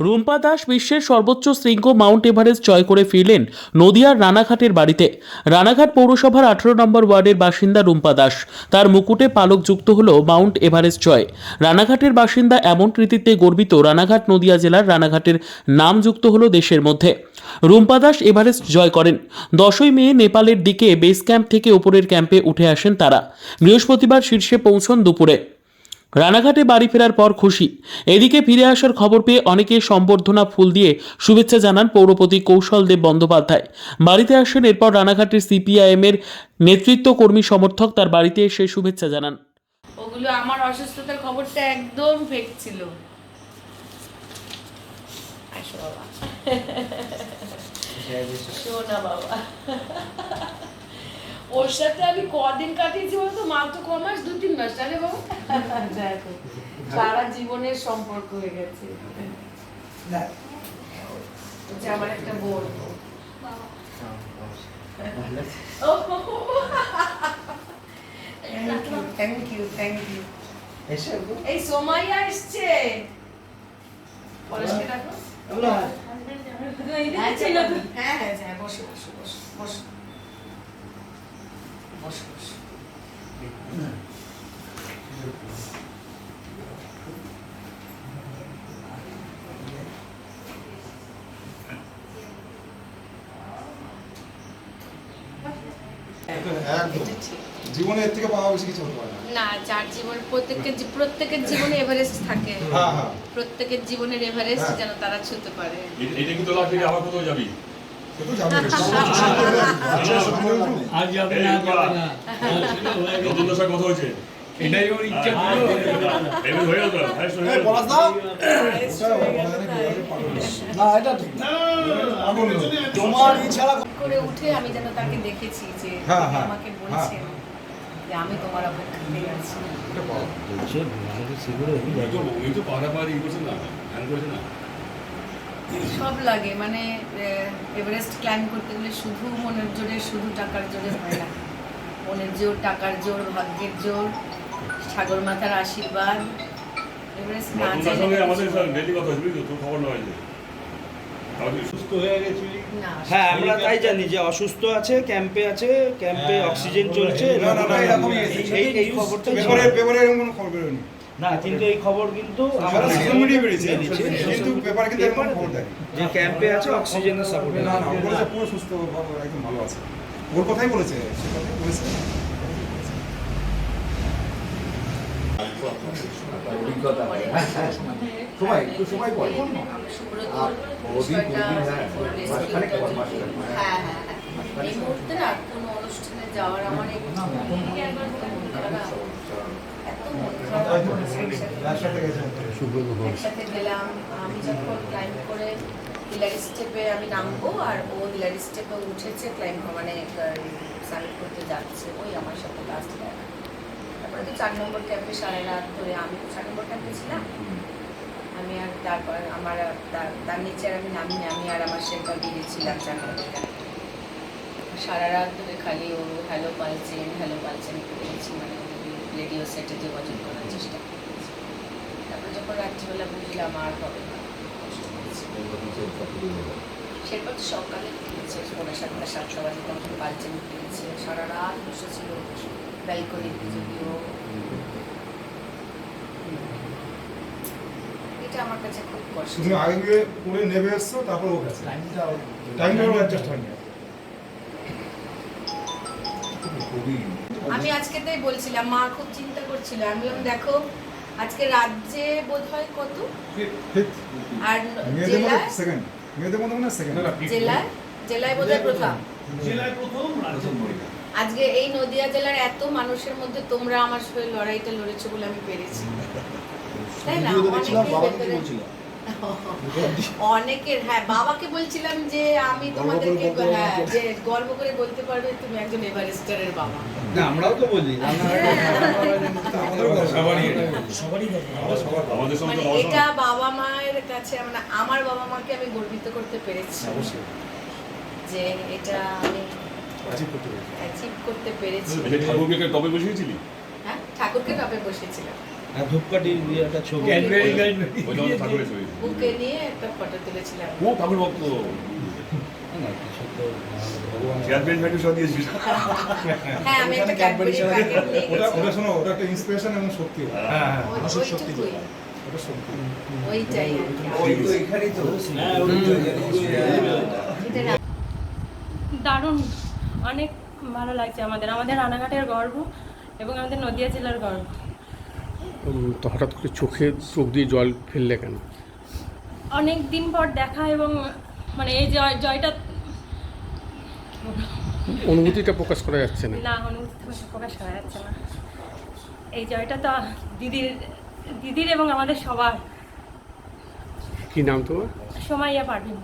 রুম্পা দাস বিশ্বের সর্বোচ্চ শৃঙ্গ মাউন্ট এভারেস্ট জয় করে ফিরলেন নদিয়ার রানাঘাটের বাড়িতে। রানাঘাট পৌরসভার আঠারো নম্বর ওয়ার্ডের বাসিন্দা রুম্পা দাস। তার মুকুটে পালক যুক্ত হল মাউন্ট এভারেস্ট জয়। রানাঘাটের বাসিন্দা এমন কৃতিত্বে গর্বিত রানাঘাট নদিয়া জেলার রানাঘাটের নাম যুক্ত হল দেশের মধ্যে। রুম্পা দাস এভারেস্ট জয় করেন। দশই মে নেপালের দিকে বেস ক্যাম্প থেকে ওপরের ক্যাম্পে উঠে আসেন তারা। বৃহস্পতিবার শীর্ষে পৌঁছন দুপুরে। রানাঘাটে বাড়ি ফেরার পর খুশি। এদিকে ফিরে আসার খবর পেয়ে অনেকে সম্বর্ধনা ফুল দিয়ে শুভেচ্ছা জানান পৌরপতি কৌশল দেব বন্দ্যোপাধ্যায়। বাড়িতে আসেন এরপর রানাঘাটের সিপিআইএম এর নেতৃত্ব কর্মী সমর্থক তার বাড়িতে এসে শুভেচ্ছা জানান। ওগুলো আমার অসুস্থতার খবরটা একদম ফেক ছিল। বাবা। বাবা। ওর সাথে আমি কদিন কাটিয়েছি বলতো? মাত্র ক মাস দু তিন মাস। জানে বাবা? দেখো সারা জীবনের সম্পর্ক হয়ে গেছে। আমার একটা বোন। থ্যাংক ইউ থ্যাংক ইউ এই সময় আসছে পরেশকে ডাকো। হ্যাঁ হ্যাঁ হ্যাঁ বসো বসো বসো বসো। বসো বসো জীবনে এর থেকে পাওয়া বেশি কিছু হতে পারে না। যার জীবন প্রত্যেকের প্রত্যেকের জীবনে এভারেস্ট থাকে। হ্যাঁ হ্যাঁ। প্রত্যেকের জীবনের এভারেস্ট হ্যাঁ। যেন তারা ছুতে পারে। এটা- এটা কি তোলা থেকে আবার কোথাও যাবি? কথা হয়েছে এটাই ওর ইচ্ছা হয়ে হ্যাঁ। না এটা ঠিক তোমার করে উঠে আমি যেন তাকে দেখেছি যে হ্যাঁ, হ্যাঁ, আমাকে বলছেন যে আমি তোমার আছি। তো করছে না করেছে না। সব লাগে মানে এভারেস্ট ক্লাইম্ব করতে গেলে শুধু মনের জোরে শুধু টাকার জোরে হয় না মনের জোর টাকার জোর ভাগ্যের জোর সাগর মাতার আশীর্বাদ এভারেস্ট না হয়ে হ্যাঁ আমরা তাই জানি যে অসুস্থ আছে ক্যাম্পে আছে ক্যাম্পে হ্যাঁ, অক্সিজেন চলছে এই খবরটা না কিন্তু এই খবর কিন্তু আমরা সোশ্যাল মিডিয়া বেরিয়েছে। কিন্তু পেপারে কিন্তু এরকম খবর দেয় যে ক্যাম্পে আছে অক্সিজেনের সাপোর্ট না না ও বলেছে পুরো সুস্থ একদম ভালো আছে ওর কথাই বলেছে সে কথাই বলেছে সময় একটু সময় পরে ওদিন হ্যাঁ। হ্যাঁ হ্যাঁ হ্যাঁ। এই মুহূর্তে না কোনো অনুষ্ঠানে যাওয়ার আমার মন খারাপ। এত মন খারাপ করেছে একসাথে। গেলাম আমি যখন ক্লাইম্ব করে হিলারি স্টেপে আমি নামবো আর ও হিলারি স্টেপে উঠেছে ক্লাইম্ব মানে সামিট করতে যাচ্ছে ওই আমার সাথে লাস্ট দেখা। তারপরে তো চার নম্বর ক্যাম্পে সারা রাত ধরে আমি তো চার নম্বর ক্যাম্পে ছিলাম। আমি আর তারপর আমার আর তার- তার নিচে আর আমি নামিনি আমি আর আমার শেরপা বেরিয়েছিলাম চার নম্বর ক্যাম্পে সারা রাত ধরে খালি ও হ্যালো পালছেন হ্যালো পালছেন করেছি মানে রেডিও সেটে যোগাযোগ করার চেষ্টা। করেছি তারপরে রাত্রিবেলা বুঝলাম আর হবে না। সেরপর তো সকালে পৌনে সাতটা সাতটা বাজে তখন উঠেছে সারা রাত বসেছিল যদিও। এটা আমার কাছে খুব কষ্ট। তুমি আগে গিয়ে পড়ে নেমে এসছো তারপর ও গেছে। টাইমটা ওর অ্যাডজাস্ট হয়নি। আমি আজকে তাই বলছিলাম মা খুব চিন্তা করছিল। আমি বললাম দেখো আজকে রাজ্যে বোধ হয় কত আর জেলায়? সেকেন্ড মেয়েদের মধ্যে মনে সেকেন্ড জেলায়? জেলায় বোধ প্রথম। জেলায় প্রথম রাজ্য আজকে এই নদিয়া জেলার এত মানুষের মধ্যে তোমরা আমার সঙ্গে লড়াইটা লড়েছো বলে আমি পেরেছি। তাই না? ভেতরে- অনেকের হ্যাঁ বাবাকে বলছিলাম যে আমি তোমাদেরকে হ্যাঁ যে গর্ব করে বলতে পারবে তুমি একজন এভারেস্টারের বাবা না আমরাও তো বলি আমাদেরও গর্ব। সবারই এটা। মানে বাবা মায়ের কাছে মানে আমার বাবা মাকে আমি গর্বিত করতে পেরেছি অবশ্যই যে এটা আমি অ্যাচিভ করতে পেরেছি ঠাকুরকে টপে বসিয়েছিলি হ্যাঁ ঠাকুরকে টপে বসেছিলাম আর ধূপকাঠির দিয়ে একটা ছবি ক্যাডবেরি ক্যাডবেরি ওই জন্য ঠাকুরের ছবি। বুকে নিয়ে একটা ফটো তুলেছিলাম। ও ঠাকুর ভক্ত। না, কিছু তো ভগবান। চেয়ারম্যান ফ্যাক্টরি সব দিয়েছিস হ্যাঁ আমি একটা ক্যাডবেরি ক্যাডবেরি ছাড়া প্যাকেট নিয়ে ওটা ওটা শোনো ওটা একটা ইন্সপিরেশন এবং সত্যি হ্যাঁ ওই- আসল সত্যি ওটা সত্যি ওইটাই ওই তো এখানেই তো। হ্যাঁ, ওই দারুণ। অনেক ভালো লাগছে আমাদের। আমাদের রানাঘাটের গর্ব এবং আমাদের নদিয়া জেলার গর্ব। তো হঠাৎ করে চোখে চোখ দিয়ে জল ফেললে কেন? অনেক দিন পর দেখা এবং মানে এই জয় জয়টা অনুভূতিটা প্রকাশ করা যাচ্ছে না। না অনুভূতি প্রকাশ করা যাচ্ছে না। এই জয়টা তো দিদির দিদির এবং আমাদের সবার। কি নাম তোমার? সময়য়া পারবেন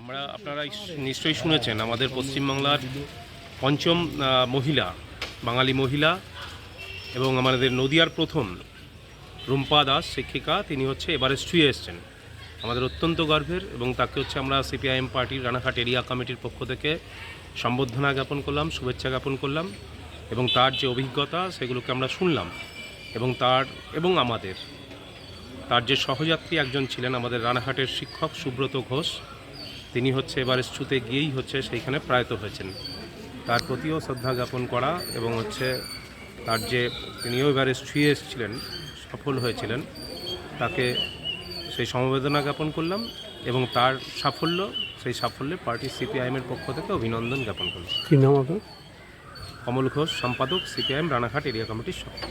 আমরা আপনারা নিশ্চয়ই শুনেছেন আমাদের পশ্চিমবাংলার পঞ্চম মহিলা বাঙালি মহিলা এবং আমাদের নদিয়ার প্রথম রুম্পা দাস, শিক্ষিকা, তিনি হচ্ছে এবারে ছুঁয়ে এসছেন। আমাদের অত্যন্ত গর্বের এবং তাকে হচ্ছে আমরা সিপিআইএম পার্টির রানাঘাট এরিয়া কমিটির পক্ষ থেকে সম্বর্ধনা জ্ঞাপন করলাম, শুভেচ্ছা জ্ঞাপন করলাম এবং তার যে অভিজ্ঞতা, সেগুলোকে আমরা শুনলাম এবং তার এবং আমাদের। তার যে সহযাত্রী একজন ছিলেন আমাদের রানাঘাটের শিক্ষক সুব্রত ঘোষ, তিনি হচ্ছে এবার ছুতে গিয়েই হচ্ছে সেইখানে প্রয়াত হয়েছেন। তার প্রতিও শ্রদ্ধা জ্ঞাপন করা এবং হচ্ছে তার যে তিনিও এবারে ছুঁয়ে এসেছিলেন সফল হয়েছিলেন। তাকে সেই সমবেদনা জ্ঞাপন করলাম এবং তার সাফল্য সেই সাফল্যে পার্টি সিপিআইএমের পক্ষ থেকে অভিনন্দন জ্ঞাপন করলাম। কি নাম আপনার? কমল ঘোষ সম্পাদক সিপিআইএম রানাঘাট এরিয়া কমিটির সভাপতি।